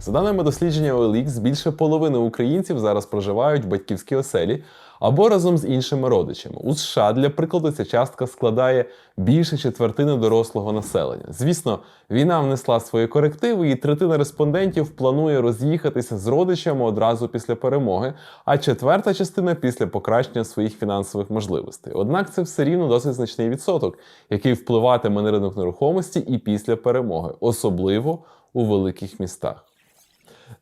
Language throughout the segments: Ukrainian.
За даними дослідження OLX, більше половини українців зараз проживають в батьківській оселі або разом з іншими родичами. У США, для прикладу, ця частка складає більше четвертини дорослого населення. Звісно, війна внесла свої корективи, і третина респондентів планує роз'їхатися з родичами одразу після перемоги, а четверта частина після покращення своїх фінансових можливостей. Однак це все рівно досить значний відсоток, який впливатиме на ринок нерухомості і після перемоги, особливо у великих містах.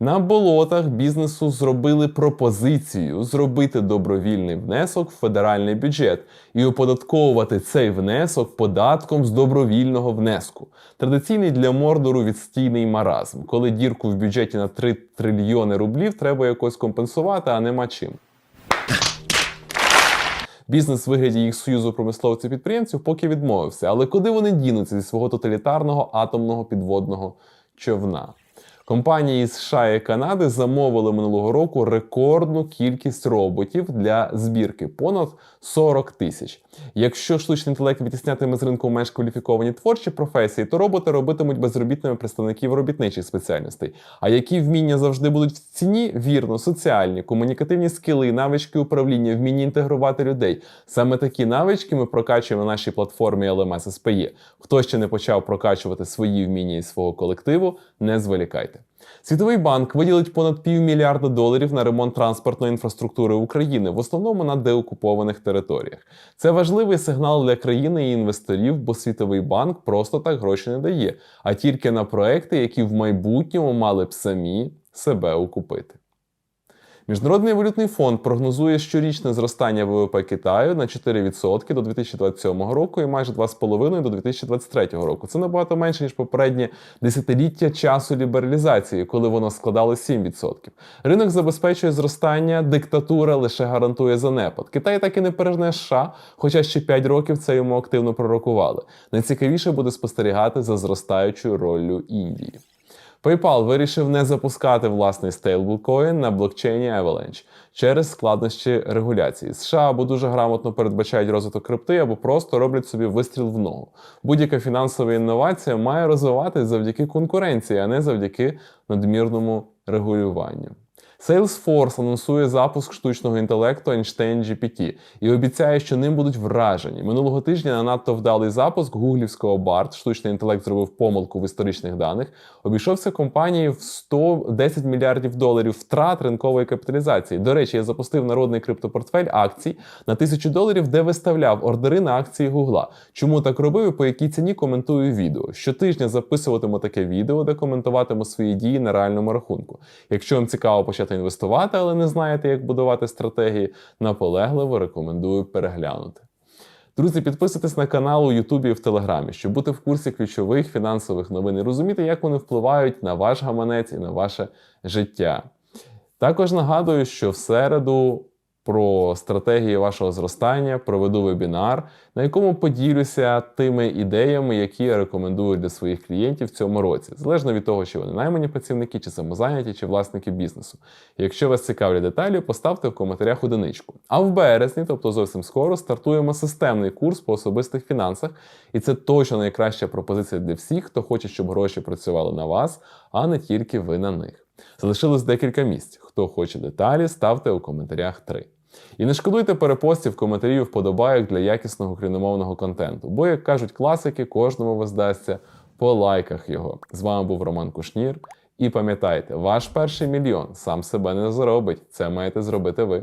На болотах бізнесу зробили пропозицію зробити добровільний внесок в федеральний бюджет і оподатковувати цей внесок податком з добровільного внеску. Традиційний для Мордору відстійний маразм, коли дірку в бюджеті на 3 трильйони рублів треба якось компенсувати, а нема чим. Бізнес в вигляді їх союзу промисловців підприємців поки відмовився. Але куди вони дінуться зі свого тоталітарного атомного підводного човна? Компанії США і Канади замовили минулого року рекордну кількість роботів для збірки понад 40 тисяч. Якщо штучний інтелект відтіснятиме з ринку менш кваліфіковані творчі професії, то роботи робитимуть безробітними представників робітничих спеціальностей. А які вміння завжди будуть в ціні? Вірно, соціальні, комунікативні скіли, навички управління, вміння інтегрувати людей. Саме такі навички ми прокачуємо на нашій платформі LMS SPE. Хто ще не почав прокачувати свої вміння із свого колективу, не зволікайте. Світовий банк виділить понад півмільярда доларів на ремонт транспортної інфраструктури України, в основному на деокупованих територіях. Це важливий сигнал для країни і інвесторів, бо Світовий банк просто так гроші не дає, а тільки на проекти, які в майбутньому мали б самі себе окупити. Міжнародний валютний фонд прогнозує щорічне зростання ВВП Китаю на 4% до 2027 року і майже 2,5% до 2023 року. Це набагато менше ніж попереднє десятиліття часу лібералізації, коли воно складало 7%. Ринок забезпечує зростання, диктатура лише гарантує занепад. Китай так і не пережне США, хоча ще 5 років це йому активно пророкували. Найцікавіше буде спостерігати за зростаючою роллю Індії. PayPal вирішив не запускати власний стейблкоін на блокчейні Avalanche через складнощі регуляції. США або дуже грамотно передбачають розвиток крипти, або просто роблять собі вистріл в ногу. Будь-яка фінансова інновація має розвиватись завдяки конкуренції, а не завдяки надмірному регулюванню. Salesforce анонсує запуск штучного інтелекту Einstein GPT і обіцяє, що ним будуть вражені. Минулого тижня на надто вдалий запуск гуглівського BART, штучний інтелект зробив помилку в історичних даних, обійшовся компанії в 110 мільярдів доларів втрат ринкової капіталізації. До речі, я запустив народний криптопортфель акцій на тисячу доларів, де виставляв ордери на акції Гугла. Чому так робив і по якій ціні коментую відео. Щотижня записуватиму таке відео, де коментуватиму свої дії на реальному рахунку. Якщо вам цікаво почати інвестувати, але не знаєте, як будувати стратегії, наполегливо рекомендую переглянути. Друзі, підписуйтесь на канал у Ютубі і в Телеграмі, щоб бути в курсі ключових фінансових новин і розуміти, як вони впливають на ваш гаманець і на ваше життя. Також нагадую, що в середу про стратегії вашого зростання проведу вебінар, на якому поділюся тими ідеями, які я рекомендую для своїх клієнтів в цьому році, залежно від того, чи вони наймані працівники, чи самозайняті, чи власники бізнесу. Якщо вас цікавлять деталі, поставте в коментарях одиничку. А в березні, тобто зовсім скоро, стартуємо системний курс по особистих фінансах, і це точно найкраща пропозиція для всіх, хто хоче, щоб гроші працювали на вас, а не тільки ви на них. Залишилось декілька місць. Хто хоче деталі, ставте у коментарях 3. І не шкодуйте перепостів, коментарів, вподобайок для якісного україномовного контенту. Бо, як кажуть класики, кожному воздасться по лайках його. З вами був Роман Кушнір. І пам'ятайте, ваш перший мільйон сам себе не заробить. Це маєте зробити ви.